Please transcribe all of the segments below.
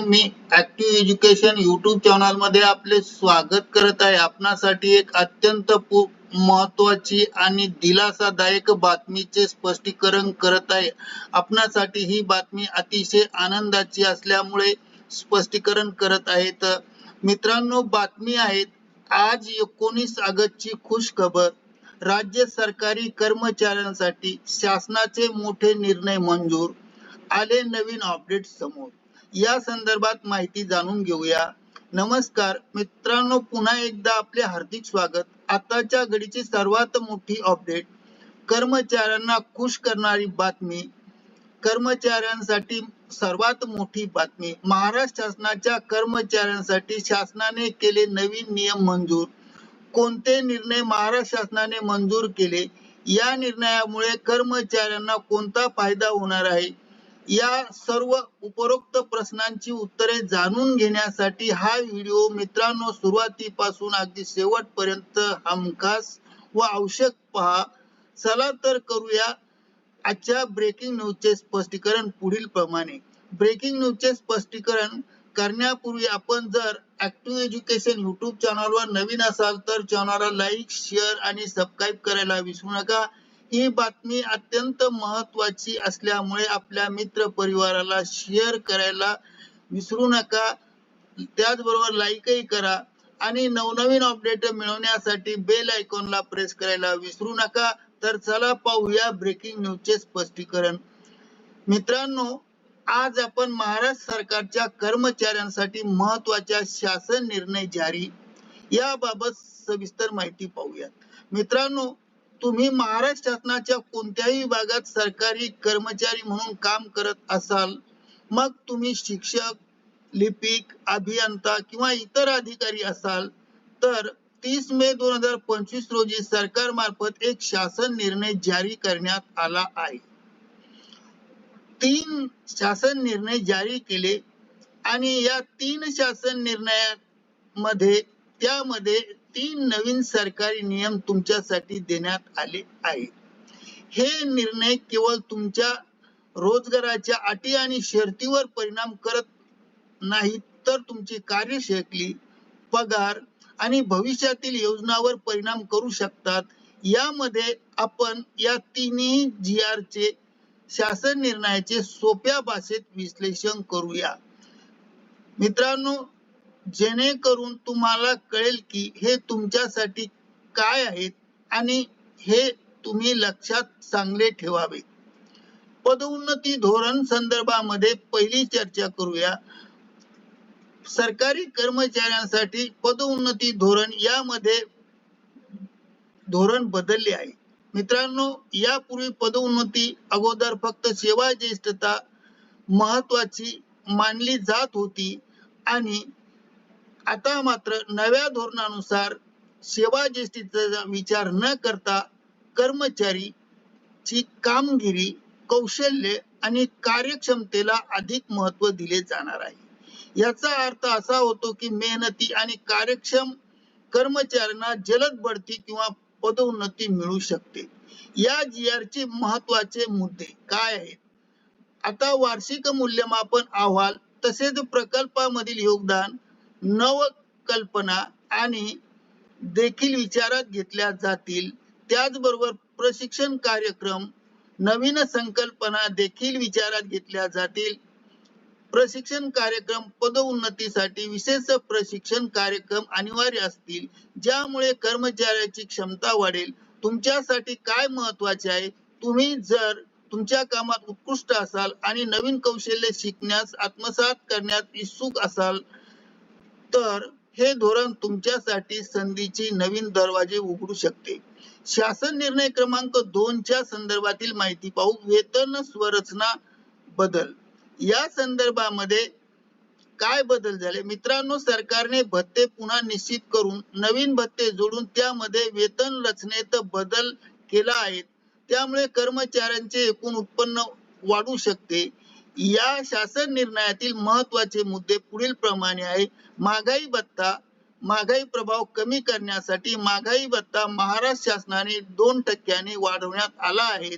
मी active education YouTube चॅनलमध्ये आपले स्वागत करत आहे. आपणासाठी एक अत्यंत महत्वाची आणि दिलासादायक बातमीचे स्पष्टीकरण करत आहे. आपणासाठी ही बातमी अतिशय आनंदाची असल्यामुळे स्पष्टीकरण करत आहे. तर मित्रांनो बातमी आहेत आज एकोणीस ऑगस्टची खुश खबर राज्य सरकारी कर्मचाऱ्यांसाठी शासनाचे मोठे निर्णय मंजूर. आले नवीन अपडेट समोर. या संदर्भात माहिती जाणून घेऊया. नमस्कार मित्रांनो पुन्हा एकदा आपले हार्दिक स्वागत. आताच्या घडीची सर्वात मोठी अपडेट कर्मचाऱ्यांना खुश करणारी बातमी. कर्मचाऱ्यांसाठी सर्वात मोठी बातमी महाराष्ट्र शासनाच्या कर्मचाऱ्यांसाठी शासनाने केले नवीन नियम मंजूर. कोणते निर्णय महाराष्ट्र शासनाने मंजूर केले? या निर्णयामुळे कर्मचाऱ्यांना कोणता फायदा होणार आहे? या सर्व उपरोक्त प्रश्नांची उत्तरे जाणून घेण्यासाठी हा व्हिडिओ मित्रांनो सुरुवातीपासून अगदी शेवटपर्यंत हमखास व आवश्यक पहा. चला तर करूया आजच्या ब्रेकिंग न्यूजचे स्पष्टीकरण पुढील प्रमाणे. ब्रेकिंग न्यूजचे स्पष्टीकरण करण्यापूर्वी आपण जर ऍक्टिव्ह एज्युकेशन युट्यूब चॅनलवर नवीन असाल तर चॅनलला लाईक शेअर आणि सबस्क्राईब करायला विसरू नका. ही बातमी अत्यंत महत्वाची असल्यामुळे आपल्या मित्र परिवाराला शेअर करायला विसरू नका. त्याचबरोबर लाईकही करा आणि नवनवीन अपडेट मिळवण्यासाठी बेल आयकॉनला प्रेस करायला विसरू नका. तर चला पाहूया ब्रेकिंग न्यूजचे स्पष्टीकरण. मित्रांनो आज आपण महाराष्ट्र सरकारच्या कर्मचाऱ्यांसाठी महत्त्वाच्या शासन निर्णय जारी. याबाबत सविस्तर माहिती पाहूया मित्रांनो तुम्ही महाराष्ट्र शासनाच्या कोणत्याही विभागात सरकारी कर्मचारी म्हणून काम करत असाल मग तुम्ही शिक्षक लिपिक अभियंता किंवा इतर अधिकारी असाल तर तीस मे दोन हजार पंचवीस रोजी सरकार मार्फत एक शासन निर्णय जारी करण्यात आला आहे. तीन शासन निर्णय जारी केले आणि या तीन शासन निर्णयामध्ये त्यामध्ये तीन नवीन सरकारी नियम तुमच्यासाठी देण्यात आले आहेत. हे निर्णय केवळ तुमच्या रोजगाराच्या अटी आणि शर्तीवर परिणाम करत नाहीत तर तुमची कार्यशैली पगार आणि भविष्यातील योजनावर परिणाम करू शकतात. यामध्ये आपण या तिन्ही जी चे शासन निर्णयाचे सोप्या भाषेत विश्लेषण करूया. मित्रांनो जेणेकरून तुम्हाला कळेल की हे तुमच्यासाठी काय आहेत आणि हे तुम्ही लक्षात चांगले ठेवावे. पदोन्नती धोरण संदर्भामध्ये पहिली चर्चा करूया. सरकारी कर्मचाऱ्यांसाठी पदोन्नती धोरण यामध्ये धोरण बदलले आहे. मित्रांनो यापूर्वी पदोन्नती अगोदर फक्त सेवा ज्येष्ठता महत्वाची मानली जात होती आणि आता मात्र नव्या धोरणानुसार सेवा ज्येष्ठीचा विचार न करता कर्मचारी ची कामगिरी कौशल्य आणि कार्यक्षमतेला अधिक महत्त्व दिले जाणार आहे. याचा अर्थ असा होतो की मेहनती आणि कार्यक्षम कर्मचाऱ्यांना जलद बढती किंवा पदोन्नती मिळू शकते. या जी चे महत्त्वाचे मुद्दे काय आहेत? आता वार्षिक मूल्यमापन अहवाल तसेच प्रकल्पामधील योगदान नवकल्पना आणि देखील विचारात घेतल्या जातील. त्याचबरोबर प्रशिक्षण कार्यक्रम नवीन संकल्पना देखील विचारात घेतल्या जातील. प्रशिक्षण कार्यक्रम पदोन्नतीसाठी विशेष प्रशिक्षण कार्यक्रम अनिवार्य असतील ज्यामुळे कर्मचाऱ्याची क्षमता वाढेल. तुमच्यासाठी काय महत्त्वाचे आहे? तुम्ही जर तुमच्या कामात उत्कृष्ट असाल आणि नवीन कौशल्य शिकण्यास आत्मसात करण्यात इच्छुक असाल तर हे धोरण तुमच्यासाठी संधीची नवीन दरवाजे उघडू शकते. शासन निर्णय क्रमांक दोनच्या संदर्भातील माहिती पाहू वेतन स्वरचना बदल. या संदर्भामध्ये काय बदल झाले? मित्रांनो सरकारने भत्ते पुन्हा निश्चित करून नवीन भत्ते जोडून त्यामध्ये वेतन रचनेत बदल केला आहे. त्यामुळे कर्मचाऱ्यांचे एकूण उत्पन्न वाढू शकते. या शासन निर्णयातील महत्त्वाचे मुद्दे पुढील प्रमाणे आहे. महागाई भत्ता महागाई प्रभाव कमी करण्यासाठी महागाई भत्ता महाराष्ट्र शासनाने दोन टक्क्याने वाढवण्यात आला आहे.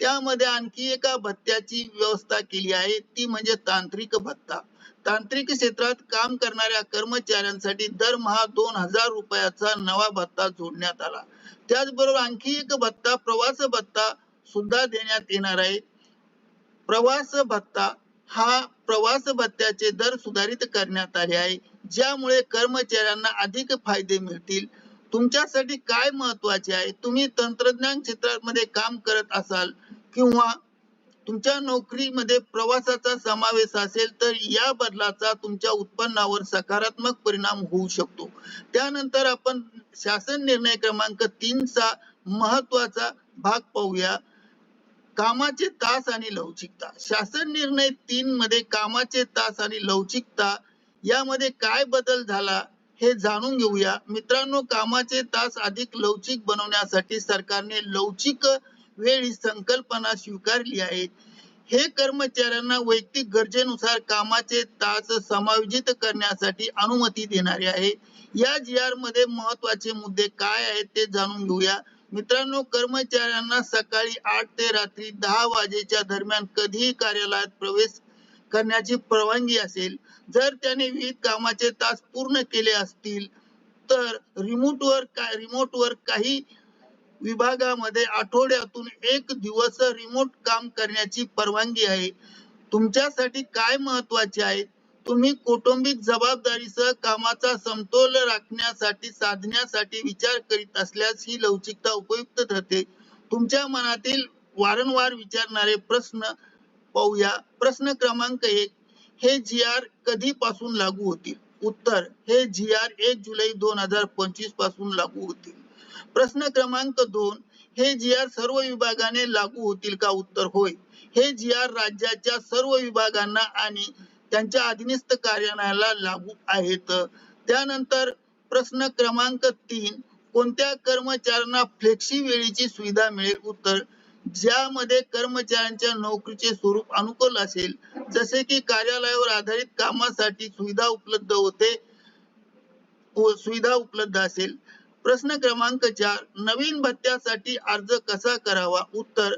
त्यामध्ये आणखी एका भत्त्याची व्यवस्था केली आहे. ती म्हणजे तांत्रिक भत्ता. तांत्रिक क्षेत्रात काम करणाऱ्या कर्मचाऱ्यांसाठी दरमहा दोन हजार रुपयाचा नवा भत्ता जोडण्यात आला. त्याचबरोबर आणखी एक भत्ता प्रवास भत्ता सुद्धा देण्यात येणार आहे. प्रवास भत्ता हा प्रवास भत्त्याचे दर सुधारित करण्यात आले आहे. ज्यामुळे कर्मचाऱ्यांना अधिक फायदे मिळतील. तुमच्यासाठी काय महत्त्वाचे आहे? तुम्ही तंत्रज्ञान क्षेत्रामध्ये काम करत असाल किंवा तुमच्या नोकरीमध्ये प्रवासाचा समावेश असेल तर या बदलाचा तुमच्या उत्पन्नावर सकारात्मक परिणाम होऊ शकतो. त्यानंतर आपण शासन निर्णय क्रमांक तीनचा महत्त्वाचा भाग पाहूया. कामाचे तास आणि लवचिकता. शासन निर्णय तीन मध्ये कामाचे तास आणि लवचिकता यामध्ये काय बदल झाला हे जाणून घेऊया. मित्रांनो कामाचे तास अधिक लवचिक बनवण्यासाठी सरकारने लवचिक वेळ ही संकल्पना स्वीकारली आहे. हे कर्मचाऱ्यांना वैयक्तिक गरजेनुसार कामाचे तास समायोजित करण्यासाठी अनुमती देणारे आहे. या जी आरमध्ये महत्त्वाचे मुद्दे काय आहेत ते जाणून घेऊया. मित्रांनो कर्मचाऱ्यांना सकाळी आठ ते रात्री दहा वाजेच्या दरम्यान कधीही कार्यालयात प्रवेश करण्याची परवानगी असेल जर त्याने विविध कामाचे तास पूर्ण केले असतील तर रिमोट वर काय रिमोट वर काही विभागामध्ये आठवड्यातून एक दिवस रिमोट काम करण्याची परवानगी आहे. तुमच्यासाठी काय महत्त्वाचे आहे? तुम्ही कौटुंबिक जबाबदारीसह कामाचा समतोल राखण्यासाठी साधण्यासाठी विचार करीत असल्यास ही लवचिकता उपयुक्त ठरते. तुमच्या मनातील वारंवार विचारणारे प्रश्न पाहूया. प्रश्न क्रमांक एक हे जी आर कधीपासून लागू होतील? उत्तर हे जी आर एक जुलै दोन हजार पंचवीसपासून लागू होतील. प्रश्न क्रमांक दोन हे जी आर सर्व विभागाने लागू होतील का? उत्तर होय. हे जी आर राज्याच्या सर्व विभागांना आणि त्यांच्या अधीनस्थ कार्यालयाला लागू आहेत. त्यानंतर प्रश्न क्रमांक तीन कोणत्या कर्मचाऱ्यांना फ्लेक्सी वेळेची सुविधा मिळेल? उत्तर ज्यामध्ये कर्मचाऱ्यांच्या नोकरीचे स्वरूप अनुकूल असेल जसे की कार्यालयावर आधारित कामासाठी सुविधा उपलब्ध होते सुविधा उपलब्ध असेल. प्रश्न क्रमांक चार नवीन भत्त्यासाठी अर्ज कसा करावा? उत्तर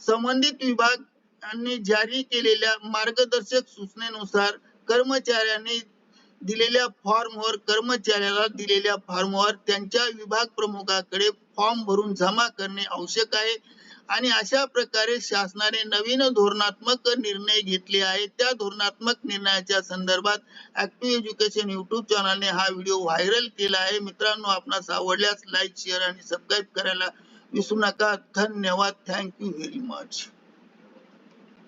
संबंधित विभाग विभागाने जारी केलेल्या मार्गदर्शक सूचनेनुसार कर्मचाऱ्यांनी दिलेल्या फॉर्मवर कर्मचाऱ्याला दिलेल्या फॉर्मवर त्यांच्या विभाग प्रमुखाकडे फॉर्म भरून जमा करणे आवश्यक आहे आणि अशा प्रकारे शासनाने नवीन धोरणात्मक निर्णय घेतले आहे त्या धोरणात्मक निर्णयाच्या संदर्भात ऍक्टिव्ह एज्युकेशन युट्यूब चॅनलने हा व्हिडिओ व्हायरल केला आहे. मित्रांनो आपणास आवडल्यास लाईक शेअर आणि सबस्क्राईब करायला विसरू नका. धन्यवाद. Thank you very much